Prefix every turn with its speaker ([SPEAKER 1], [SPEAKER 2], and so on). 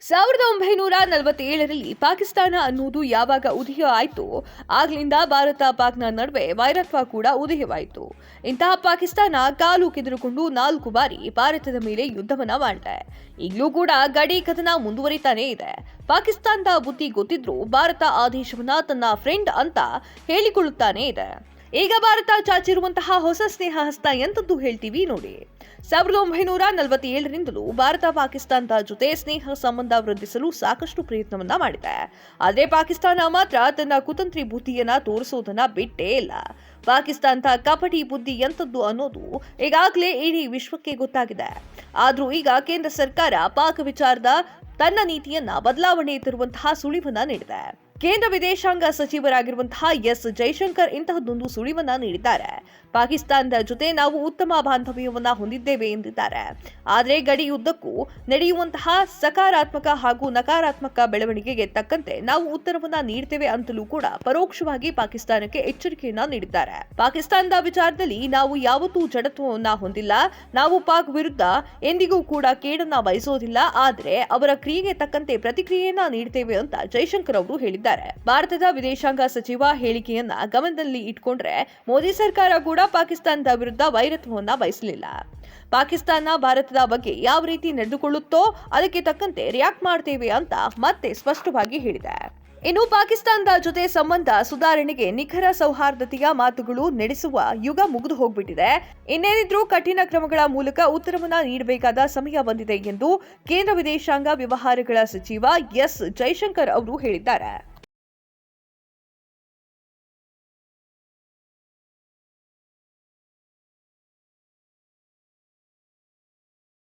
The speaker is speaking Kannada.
[SPEAKER 1] ಸಾವಿರದ ಒಂಬೈನೂರ ನಲವತ್ತೇಳರಲ್ಲಿ ಪಾಕಿಸ್ತಾನ ಅನ್ನುವುದು ಯಾವಾಗ ಉದಯ ಆಯಿತು, ಆಗ್ಲಿಂದ ಭಾರತ ಪಾಕ್ನ ನಡುವೆ ವೈರತ್ವ ಕೂಡ ಉದಯವಾಯಿತು. ಇಂತಹ ಪಾಕಿಸ್ತಾನ ಕಾಲು ಕೆದರುಕೊಂಡು ನಾಲ್ಕು ಬಾರಿ ಭಾರತದ ಮೇಲೆ ಯುದ್ಧವನ್ನ ಮಾಡಿದೆ. ಈಗಲೂ ಕೂಡ ಗಡಿ ಕದನ ಮುಂದುವರಿತಾನೇ ಇದೆ. ಪಾಕಿಸ್ತಾನದ ಬುದ್ಧಿ ಗೊತ್ತಿದ್ರೂ ಭಾರತ ಆದೇಶವನ್ನ ದೇಶವನ್ನ ತನ್ನ ಫ್ರೆಂಡ್ ಅಂತ ಹೇಳಿಕೊಳ್ಳುತ್ತಾನೇ ಇದೆ. ಈಗ ಭಾರತ ಚಾಚಿರುವಂತಹ ಹೊಸ ಸ್ನೇಹ ಹಸ್ತ ಎಂತದ್ದು ಹೇಳ್ತೀವಿ ನೋಡಿ. ಸಾವಿರದ ಒಂಬೈನೂರ ನಲವತ್ತೇಳರಿಂದಲೂ ಭಾರತ ಪಾಕಿಸ್ತಾನದ ಜೊತೆ ಸ್ನೇಹ ಸಂಬಂಧ ವೃದ್ಧಿಸಲು ಸಾಕಷ್ಟು ಪ್ರಯತ್ನವನ್ನ ಮಾಡಿದೆ. ಆದರೆ ಪಾಕಿಸ್ತಾನ ಮಾತ್ರ ತನ್ನ ಕುತಂತ್ರಿ ಬುದ್ಧಿಯನ್ನ ತೋರಿಸೋದನ್ನ ಬಿಟ್ಟೇ ಇಲ್ಲ. ಪಾಕಿಸ್ತಾನದ ಕಪಟಿ ಬುದ್ಧಿ ಎಂಥದ್ದು ಅನ್ನೋದು ಈಗಾಗಲೇ ಇಡೀ ವಿಶ್ವಕ್ಕೆ ಗೊತ್ತಾಗಿದೆ. ಆದರೂ ಈಗ ಕೇಂದ್ರ ಸರ್ಕಾರ ಪಾಕ್ ವಿಚಾರದ ತನ್ನ ನೀತಿಯನ್ನ ಬದಲಾವಣೆ ತರುವಂತಹ ಸುಳಿವನ್ನ ನೀಡಿದೆ. ಕೇಂದ್ರ ವಿದೇಶಾಂಗ ಸಚಿವರಾಗಿರುವಂತಹ ಎಸ್ ಜೈಶಂಕರ್ ಇಂತಹದ್ದೊಂದು ಸುಳಿವನ್ನ ನೀಡಿದ್ದಾರೆ. ಪಾಕಿಸ್ತಾನದ ಜೊತೆ ನಾವು ಉತ್ತಮ ಬಾಂಧವ್ಯವನ್ನ ಹೊಂದಿದ್ದೇವೆ ಎಂದಿದ್ದಾರೆ. ಆದರೆ ಗಡಿಯುದ್ದಕ್ಕೂ ನಡೆಯುವಂತಹ ಸಕಾರಾತ್ಮಕ ಹಾಗೂ ನಕಾರಾತ್ಮಕ ಬೆಳವಣಿಗೆಗೆ ತಕ್ಕಂತೆ ನಾವು ಉತ್ತರವನ್ನ ನೀಡ್ತೇವೆ ಅಂತಲೂ ಕೂಡ ಪರೋಕ್ಷವಾಗಿ ಪಾಕಿಸ್ತಾನಕ್ಕೆ ಎಚ್ಚರಿಕೆಯನ್ನ ನೀಡಿದ್ದಾರೆ. ಪಾಕಿಸ್ತಾನದ ವಿಚಾರದಲ್ಲಿ ನಾವು ಯಾವತ್ತೂ ಜಡತ್ವವನ್ನ ಹೊಂದಿಲ್ಲ. ನಾವು ಪಾಕ್ ವಿರುದ್ಧ ಎಂದಿಗೂ ಕೂಡ ಕೇಡನ್ನ ಬಯಸೋದಿಲ್ಲ. ಆದರೆ ಅವರ ಕ್ರಿಯೆಗೆ ತಕ್ಕಂತೆ ಪ್ರತಿಕ್ರಿಯೆಯನ್ನ ನೀಡ್ತೇವೆ ಅಂತ ಜೈಶಂಕರ್ ಅವರು ಹೇಳಿದ್ದಾರೆ ಭಾರತದ ವಿದೇಶಾಂಗ ಸಚಿವ ಹೇಳಿಕೆಯನ್ನ ಗಮನದಲ್ಲಿ ಇಟ್ಕೊಂಡ್ರೆ ಮೋದಿ ಸರ್ಕಾರ ಕೂಡ ಪಾಕಿಸ್ತಾನದ ವಿರುದ್ಧ ವೈರತ್ವವನ್ನ ಬಯಸಲಿಲ್ಲ. ಪಾಕಿಸ್ತಾನ ಭಾರತದ ಬಗ್ಗೆ ಯಾವ ರೀತಿ ನಡೆದುಕೊಳ್ಳುತ್ತೋ ಅದಕ್ಕೆ ತಕ್ಕಂತೆ ರಿಯಾಕ್ಟ್ ಮಾಡ್ತೇವೆ ಅಂತ ಮತ್ತೆ ಸ್ಪಷ್ಟವಾಗಿ ಹೇಳಿದೆ. ಇನ್ನು ಪಾಕಿಸ್ತಾನದ ಜೊತೆ ಸಂಬಂಧ ಸುಧಾರಣೆಗೆ ನಿಖರ ಸೌಹಾರ್ದತೆಯ ಮಾತುಗಳು ನಡೆಸುವ ಯುಗ ಮುಗಿದು ಹೋಗ್ಬಿಟ್ಟಿದೆ. ಇನ್ನೇನಿದ್ರೂ ಕಠಿಣ ಕ್ರಮಗಳ ಮೂಲಕ ಉತ್ತರವನ್ನ ನೀಡಬೇಕಾದ ಸಮಯ ಬಂದಿದೆ ಎಂದು ಕೇಂದ್ರ ವಿದೇಶಾಂಗ ವ್ಯವಹಾರಗಳ ಸಚಿವ ಎಸ್. ಜೈಶಂಕರ್ ಅವರು ಹೇಳಿದ್ದಾರೆ.